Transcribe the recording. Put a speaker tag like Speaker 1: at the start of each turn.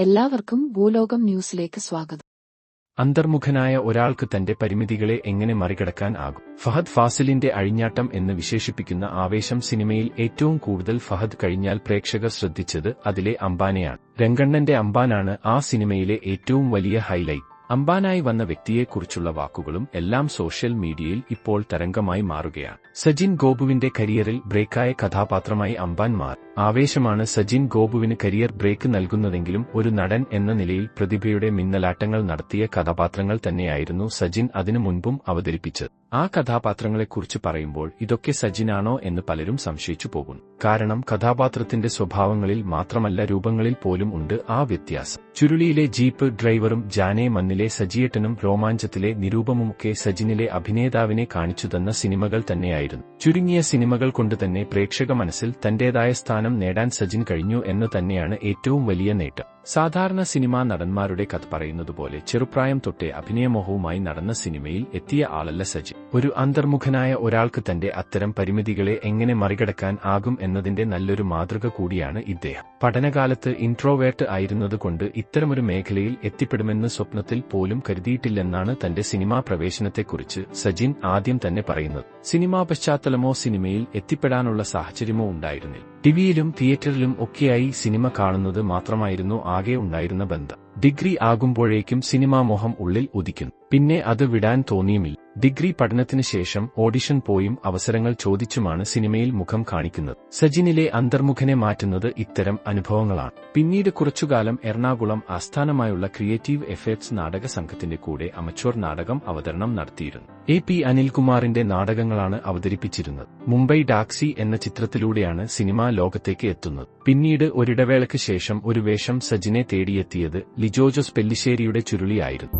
Speaker 1: എല്ലാവർക്കും ഭൂലോകം ന്യൂസിലേക്ക് സ്വാഗതം.
Speaker 2: അന്തർമുഖനായ ഒരാൾക്ക് തന്റെ പരിമിതികളെ എങ്ങനെ മറികടക്കാൻ ആകും? ഫഹദ് ഫാസിലിന്റെ അഴിഞ്ഞാട്ടം എന്ന് വിശേഷിപ്പിക്കുന്ന ആവേശം സിനിമയിൽ ഏറ്റവും കൂടുതൽ ഫഹദ് കഴിഞ്ഞാൽ പ്രേക്ഷകർ ശ്രദ്ധിച്ചത് അതിലെ അംബാനെയാണ്. രംഗണ്ണന്റെ അംബാനാണ് ആ സിനിമയിലെ ഏറ്റവും വലിയ ഹൈലൈറ്റ്. അംബാനായി വന്ന വ്യക്തിയെക്കുറിച്ചുള്ള വാക്കുകളും എല്ലാം സോഷ്യൽ മീഡിയയിൽ ഇപ്പോൾ തരംഗമായി മാറുകയാണ്. സജിൻ ഗോപുവിന്റെ കരിയറിൽ ബ്രേക്കായ കഥാപാത്രമായി അംബാൻ മാറി. ആവേശമാണ് സജിൻ ഗോപുവിന് കരിയർ ബ്രേക്ക് നൽകുന്നതെങ്കിലും ഒരു നടൻ എന്ന നിലയിൽ പ്രതിഭയുടെ മിന്നലാട്ടങ്ങൾ നടത്തിയ കഥാപാത്രങ്ങൾ തന്നെയായിരുന്നു സജിൻ അതിനു മുൻപും അവതരിപ്പിച്ചത്. ആ കഥാപാത്രങ്ങളെക്കുറിച്ച് പറയുമ്പോൾ ഇതൊക്കെ സജിനാണോ എന്ന് പലരും സംശയിച്ചു പോകും കാരണം കഥാപാത്രത്തിന്റെ സ്വഭാവങ്ങളിൽ മാത്രമല്ല രൂപങ്ങളിൽ പോലും ഉണ്ട് ആ വ്യത്യാസം. ചുരുളിയിലെ ജീപ്പ് ഡ്രൈവറും ജാനെ മന്നിലെ സജിയേട്ടനും രോമാഞ്ചത്തിലെ നിരൂപമുമൊക്കെ സജിനിലെ അഭിനേതാവിനെ കാണിച്ചു തന്ന സിനിമകൾ തന്നെയായിരുന്നു. ചുരുങ്ങിയ സിനിമകൾ കൊണ്ടുതന്നെ പ്രേക്ഷക മനസ്സിൽ തന്റേതായ സ്ഥാനം നേടാൻ സജിൻ കഴിഞ്ഞു എന്നു തന്നെയാണ് ഏറ്റവും വലിയ നേട്ടം സാധാരണ സിനിമാ നടന്മാരുടെ കഥ പറയുന്നതുപോലെ ചെറുപ്രായം തൊട്ടേ അഭിനയമോഹവുമായി നടന്ന സിനിമയിൽ എത്തിയ ആളല്ല സജി. ഒരു അന്തർമുഖനായ ഒരാൾക്ക് തന്റെ അത്തരം പരിമിതികളെ എങ്ങനെ മറികടക്കാൻ ആകും എന്നതിന്റെ നല്ലൊരു മാതൃക കൂടിയാണ് ഇദ്ദേഹം. പഠനകാലത്ത് ഇൻട്രോവേർട്ട് ആയിരുന്നതുകൊണ്ട് ഇത്തരമൊരു മേഖലയിൽ എത്തിപ്പെടുമെന്ന് സ്വപ്നത്തിൽ പോലും കരുതിയിട്ടില്ലെന്നാണ് തന്റെ സിനിമാ പ്രവേശനത്തെക്കുറിച്ച് സജിൻ ആദ്യം തന്നെ പറയുന്നത്. സിനിമാ പശ്ചാത്തലമോ സിനിമയിൽ എത്തിപ്പെടാനുള്ള സാഹചര്യമോ ഉണ്ടായിരുന്നില്ല. ടിവിയിലും തിയേറ്ററിലും ഒക്കെയായി സിനിമ കാണുന്നത് മാത്രമായിരുന്നു ആകെ ഉണ്ടായിരുന്ന ബന്ധം. ഡിഗ്രി ആകുമ്പോഴേക്കും സിനിമാ മോഹം ഉള്ളിൽ ഉദിക്കുന്നു. പിന്നെ അത് വിടാൻ തോന്നിയുമില്ല. ഡിഗ്രി പഠനത്തിന് ശേഷം ഓഡിഷൻ പോയും അവസരങ്ങൾ ചോദിച്ചുമാണ് സിനിമയിൽ മുഖം കാണിക്കുന്നത്. സജിനിലെ അന്തർമുഖനെ മാറ്റുന്നത് ഇത്തരം അനുഭവങ്ങളാണ്. പിന്നീട് കുറച്ചുകാലം എറണാകുളം ആസ്ഥാനമായുള്ള ക്രിയേറ്റീവ് എഫേർട്സ് നാടക സംഘത്തിന്റെ കൂടെ അമച്വർ നാടകം അവതരണം നടത്തിയിരുന്നു. എ പി അനിൽകുമാറിന്റെ നാടകങ്ങളാണ് അവതരിപ്പിച്ചിരുന്നത്. മുംബൈ ഡാക്സി എന്ന ചിത്രത്തിലൂടെയാണ് സിനിമാ ലോകത്തേക്ക് എത്തുന്നത്. പിന്നീട് ഒരിടവേളയ്ക്ക് ശേഷം ഒരു വേഷം സജിനെ തേടിയെത്തിയത് ലിജോജോസ് പെല്ലിശ്ശേരിയുടെ ചുരുളിയായിരുന്നു.